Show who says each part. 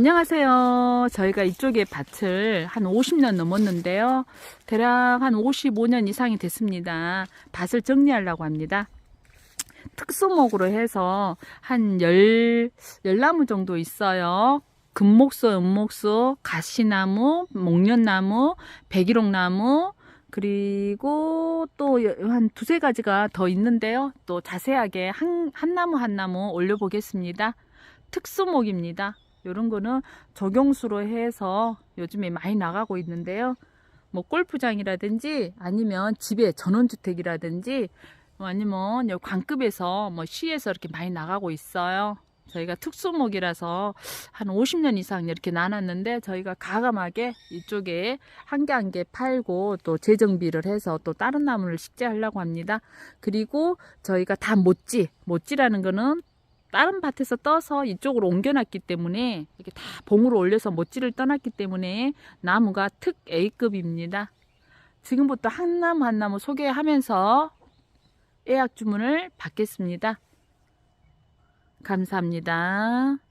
Speaker 1: 안녕하세요. 저희가 이쪽에 밭을 한 50년 넘었는데요. 대략 한 55년 이상이 됐습니다. 밭을 정리하려고 합니다. 특수목으로 해서 한 열, 열나무 정도 있어요. 금목수, 은목수, 가시나무, 목련나무, 백일홍나무, 그리고 또 한 두세 가지가 더 있는데요. 또 자세하게 한, 한 나무 한 나무 올려보겠습니다. 특수목입니다. 이런 거는 적용수로 해서 요즘에 많이 나가고 있는데요. 뭐 골프장이라든지 아니면 집에 전원주택이라든지 뭐 아니면 관급에서 뭐 시에서 이렇게 많이 나가고 있어요. 저희가 특수목이라서 한 50년 이상 이렇게 나눴는데 저희가 가감하게 이쪽에 한 개 한개 팔고 또 재정비를 해서 또 다른 나무를 식재하려고 합니다. 그리고 저희가 다 못지, 못지라는 거는 다른 밭에서 떠서 이쪽으로 옮겨놨기 때문에 이렇게 다 봉으로 올려서 못지를 떠났기 때문에 나무가 특 A급입니다. 지금부터 한 나무 한 나무 소개하면서 예약 주문을 받겠습니다. 감사합니다.